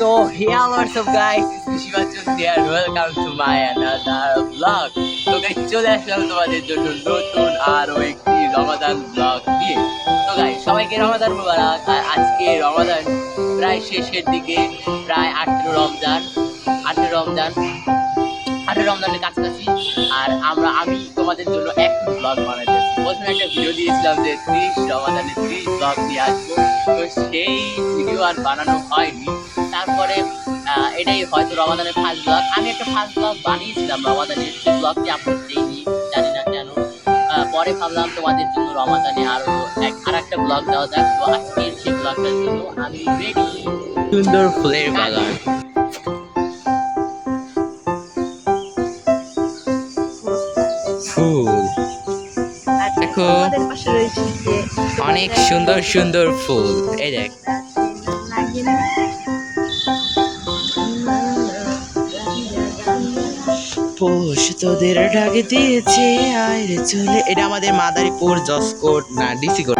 So, yeah, what's up guys? It's Shivachu here welcome to my another vlog. তো guys, চলে আসলাম তোমাদের জন্য নতুন আরও একটি রমাদান ব্লগ নিয়ে। তো গাই সবাইকে রমাদান মুবারক। আর আজকে রমাদান প্রায় শেষের দিকে প্রায় আঠেরো রমজান। আঠেরো রমজান। আঠেরো রমজানের কাছাকাছি। আর আমরা আমি তোমাদের জন্য একটু ব্লগ বানাইতেছি প্রথমে একটা ভিডিও দিয়েছিলাম যে ত্রিশ রমাদানের ত্রিশ ব্লগ দিয়ে আসব। তো সেই ভিডিও আর বানানো হয়নি। তারপরে এটাই হয়তো রমাদানের ফার্স্ট ব্লগ আমি একটা ফার্স্ট ব্লগ বানিয়েছিলাম রমাদানের সেই ব্লগটি আপলোড দিইনি জানি না কেন। পরে ভাবলাম তোমাদের জন্য রমাদানে আরও এক আর একটা ব্লগ দেওয়া যাক। তো আজকে সেই ব্লগটার জন্য আমি রেডি সুন্দর ফুলের বাগান। ফুল। দেখো। অনেক সুন্দর সুন্দর ফুল। এই দেখ। পোষ তোদের ডাক দিয়েছে আয় রে চলে। এটা আমাদের মাদারীপুর জসকোট না ডিসি কোট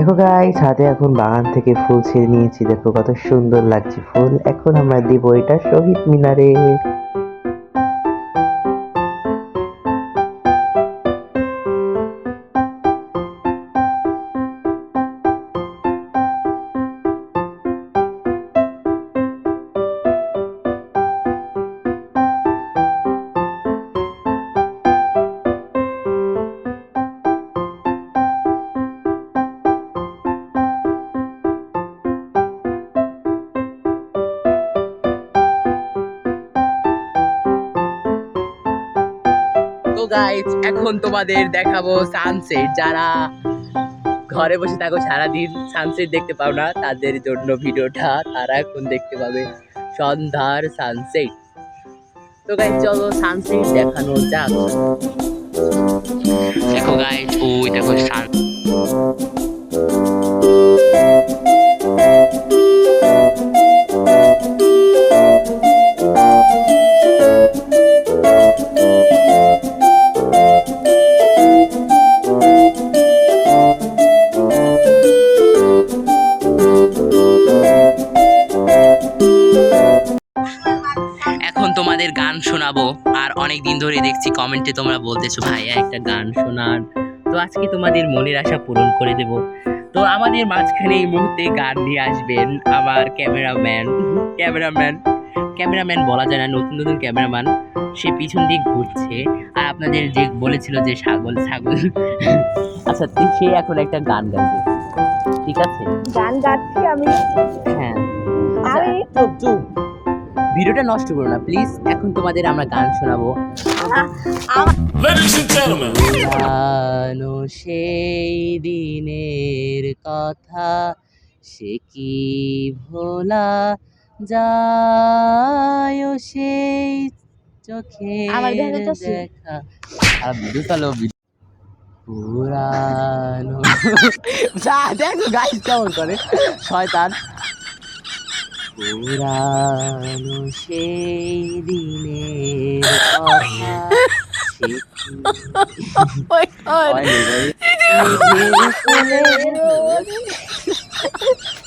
দেখো গাই হাতে এখন বাগান থেকে ফুল ছিঁড়ে নিয়েছি। দেখো কত সুন্দর লাগছে ফুল। এখন আমরা দিব এটা শহীদ মিনারে। তো গাইস, এখন তোমাদের দেখাবো সানসেট যারা ঘরে বসে থাকো, সারাদিন সানসেট দেখতে পাও না, তাদের জন্য ভিডিওটা তারা এখন দেখতে পাবে সন্ধ্যার সানসেট তো গাইস, চলো সানসেট দেখানো যাক। দেখো গাইস, ওই দেখো সান তোমাদের গান শোনাবো। আর অনেক দিন ধরে দেখছি কমেন্টে তোমরা বলতেছো ভাইয়া একটা গান শোনান। তো আজকে তোমাদের মনের আশা পূরণ করে দেব। তো আমাদের মাঝখানে এই মুহূর্তে গান নিয়ে আসবেন আমার ক্যামেরাম্যান। ক্যামেরাম্যান? ক্যামেরাম্যান বলা যায় না নতুন নতুন ক্যামেরাম্যান। সে পিছন দিক ঘুরছে। আর আপনাদের যে বলেছিল যে ছাগল ছাগল। আচ্ছা তো সে এখন একটা গান গাইবে। ঠিক আছে? গান গাচ্ছি আমি। হ্যাঁ। আমি চুপ চুপ। ভিডিওটা নষ্ট করো না প্লিজ এখন তোমাদের আমরা গান শোনাবো। Ladies and gentlemen, পুরানো সেই দিনের কথা সে কি ভোলা যায় সেই চোখে আমার দেখা? ভিডিও চালো পুরানো যা দেখো গাইস কেমন করে শয়তান। পুরানো সেই দিনের কথা হয়নি ভাই।